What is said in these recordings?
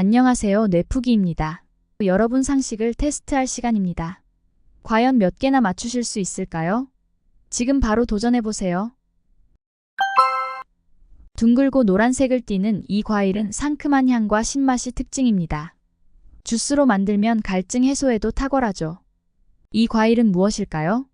안녕하세요. 뇌푸기입니다. 여러분 상식을 테스트할 시간입니다. 과연 몇 개나 맞추실 수 있을까요? 지금 바로 도전해보세요. 둥글고 노란색을 띠는 이 과일은 상큼한 향과 신맛이 특징입니다. 주스로 만들면 갈증 해소에도 탁월하죠. 이 과일은 무엇일까요?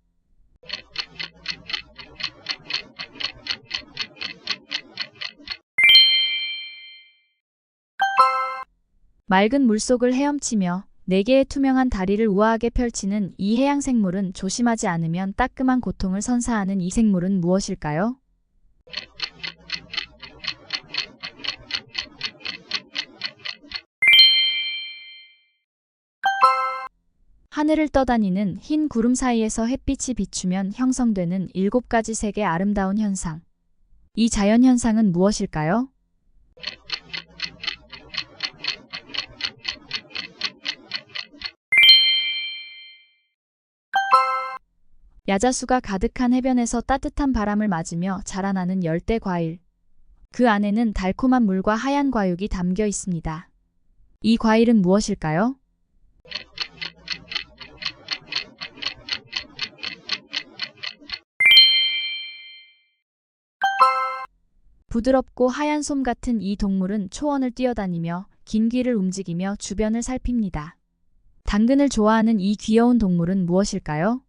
맑은 물속을 헤엄치며 네 개의 투명한 다리를 우아하게 펼치는 이 해양 생물은 조심하지 않으면 따끔한 고통을 선사하는 이 생물은 무엇일까요? 하늘을 떠다니는 흰 구름 사이에서 햇빛이 비추면 형성되는 일곱 가지 색의 아름다운 현상. 이 자연 현상은 무엇일까요? 야자수가 가득한 해변에서 따뜻한 바람을 맞으며 자라나는 열대 과일. 그 안에는 달콤한 물과 하얀 과육이 담겨 있습니다. 이 과일은 무엇일까요? 부드럽고 하얀 솜 같은 이 동물은 초원을 뛰어다니며 긴 귀를 움직이며 주변을 살핍니다. 당근을 좋아하는 이 귀여운 동물은 무엇일까요?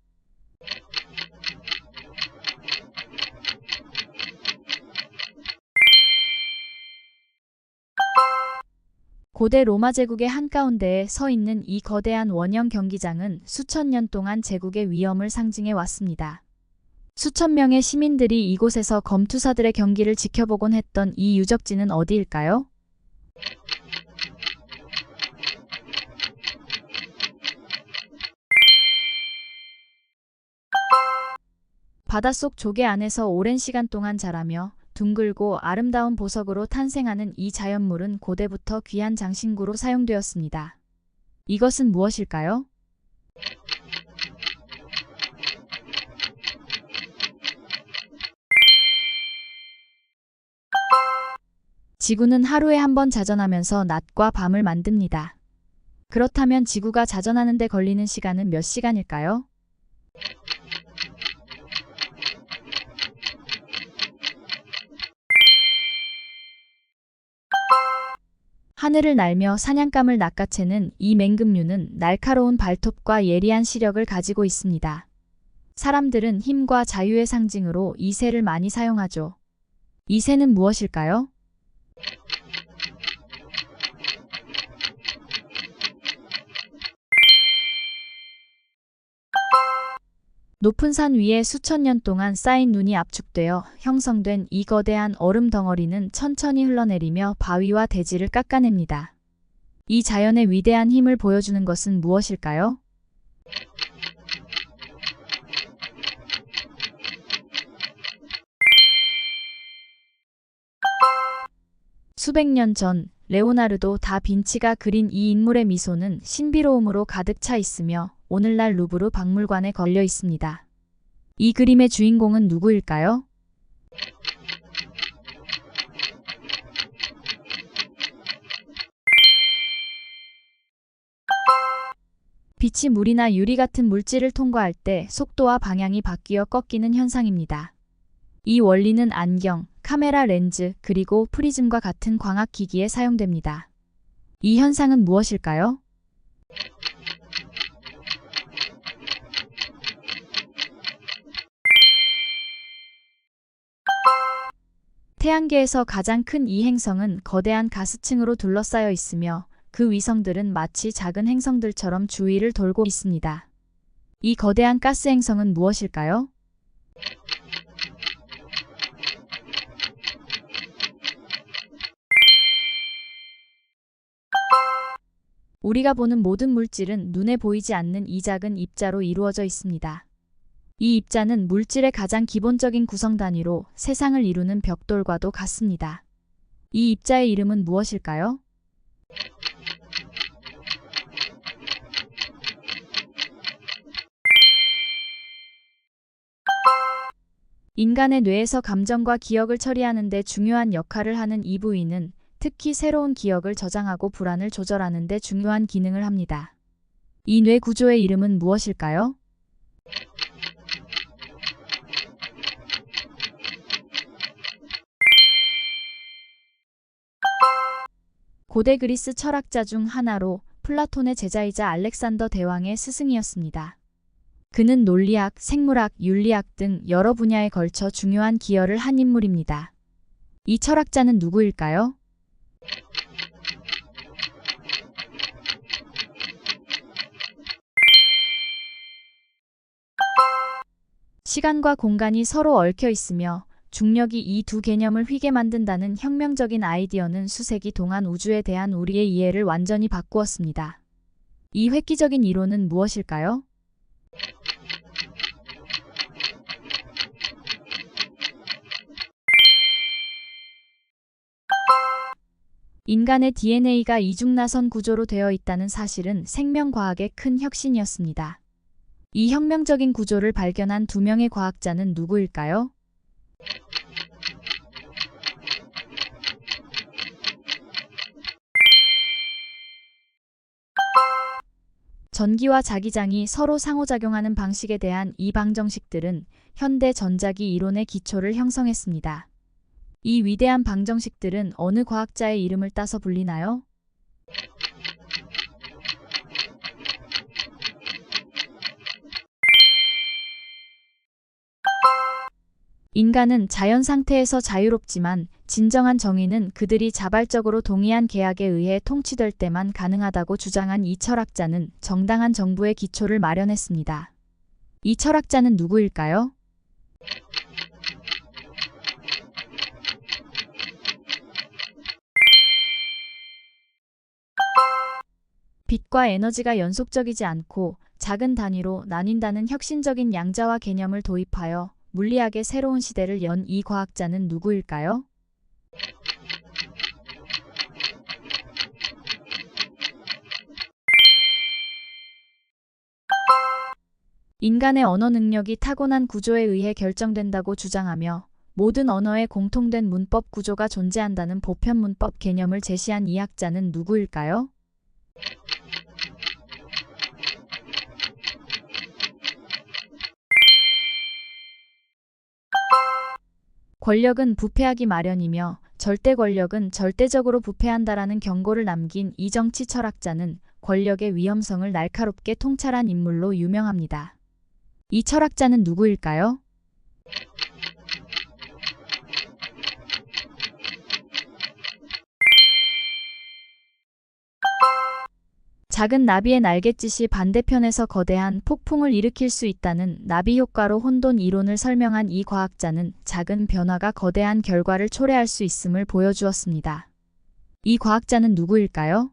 고대 로마 제국의 한가운데에 서 있는 이 거대한 원형 경기장은 수천 년 동안 제국의 위엄을 상징해 왔습니다. 수천 명의 시민들이 이곳에서 검투사들의 경기를 지켜보곤 했던 이 유적지는 어디일까요? 바닷속 조개 안에서 오랜 시간 동안 자라며 둥글고 아름다운 보석으로 탄생하는 이 자연물은 고대부터 귀한 장신구로 사용되었습니다. 이것은 무엇일까요? 지구는 하루에 한 번 자전하면서 낮과 밤을 만듭니다. 그렇다면 지구가 자전하는 데 걸리는 시간은 몇 시간일까요? 하늘을 날며 사냥감을 낚아채는 이 맹금류는 날카로운 발톱과 예리한 시력을 가지고 있습니다. 사람들은 힘과 자유의 상징으로 이 새를 많이 사용하죠. 이 새는 무엇일까요? 높은 산 위에 수천 년 동안 쌓인 눈이 압축되어 형성된 이 거대한 얼음 덩어리는 천천히 흘러내리며 바위와 대지를 깎아냅니다. 이 자연의 위대한 힘을 보여주는 것은 무엇일까요? 수백 년 전 레오나르도 다 빈치가 그린 이 인물의 미소는 신비로움으로 가득 차 있으며 오늘날 루브르 박물관에 걸려 있습니다. 이 그림의 주인공은 누구일까요? 빛이 물이나 유리 같은 물질을 통과할 때 속도와 방향이 바뀌어 꺾이는 현상입니다. 이 원리는 안경, 카메라 렌즈, 그리고 프리즘과 같은 광학 기기에 사용됩니다. 이 현상은 무엇일까요? 태양계에서 가장 큰 이 행성은 거대한 가스층으로 둘러싸여 있으며 그 위성들은 마치 작은 행성들처럼 주위를 돌고 있습니다. 이 거대한 가스 행성은 무엇일까요? 우리가 보는 모든 물질은 눈에 보이지 않는 이 작은 입자로 이루어져 있습니다. 이 입자는 물질의 가장 기본적인 구성 단위로 세상을 이루는 벽돌과도 같습니다. 이 입자의 이름은 무엇일까요? 인간의 뇌에서 감정과 기억을 처리하는 데 중요한 역할을 하는 이 부위는 특히 새로운 기억을 저장하고 불안을 조절하는 데 중요한 기능을 합니다. 이 뇌 구조의 이름은 무엇일까요? 고대 그리스 철학자 중 하나로 플라톤의 제자이자 알렉산더 대왕의 스승이었습니다. 그는 논리학, 생물학, 윤리학 등 여러 분야에 걸쳐 중요한 기여를 한 인물입니다. 이 철학자는 누구일까요? 시간과 공간이 서로 얽혀 있으며 중력이 이 두 개념을 휘게 만든다는 혁명적인 아이디어는 수세기 동안 우주에 대한 우리의 이해를 완전히 바꾸었습니다. 이 획기적인 이론은 무엇일까요? 인간의 DNA가 이중나선 구조로 되어 있다는 사실은 생명과학의 큰 혁신이었습니다. 이 혁명적인 구조를 발견한 두 명의 과학자는 누구일까요? 전기와 자기장이 서로 상호작용하는 방식에 대한 이 방정식들은 현대 전자기 이론의 기초를 형성했습니다. 이 위대한 방정식들은 어느 과학자의 이름을 따서 불리나요? 인간은 자연 상태에서 자유롭지만 진정한 정의는 그들이 자발적으로 동의한 계약에 의해 통치될 때만 가능하다고 주장한 이 철학자는 정당한 정부의 기초를 마련했습니다. 이 철학자는 누구일까요? 빛과 에너지가 연속적이지 않고 작은 단위로 나뉜다는 혁신적인 양자화 개념을 도입하여 물리학의 새로운 시대를 연 이 과학자는 누구일까요? 인간의 언어 능력이 타고난 구조에 의해 결정된다고 주장하며 모든 언어에 공통된 문법 구조가 존재한다는 보편 문법 개념을 제시한 이 학자는 누구일까요? 권력은 부패하기 마련이며 절대 권력은 절대적으로 부패한다라는 경고를 남긴 이 정치 철학자는 권력의 위험성을 날카롭게 통찰한 인물로 유명합니다. 이 철학자는 누구일까요? 작은 나비의 날갯짓이 반대편에서 거대한 폭풍을 일으킬 수 있다는 나비 효과로 혼돈 이론을 설명한 이 과학자는 작은 변화가 거대한 결과를 초래할 수 있음을 보여주었습니다. 이 과학자는 누구일까요?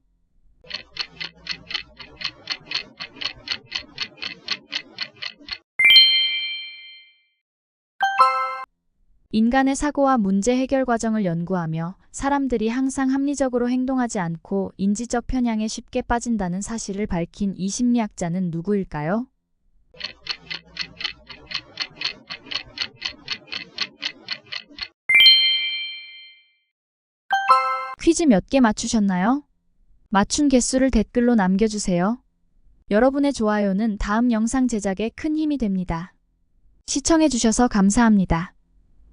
인간의 사고와 문제 해결 과정을 연구하며 사람들이 항상 합리적으로 행동하지 않고 인지적 편향에 쉽게 빠진다는 사실을 밝힌 이 심리학자는 누구일까요? 퀴즈 몇 개 맞추셨나요? 맞춘 개수를 댓글로 남겨주세요. 여러분의 좋아요는 다음 영상 제작에 큰 힘이 됩니다. 시청해주셔서 감사합니다.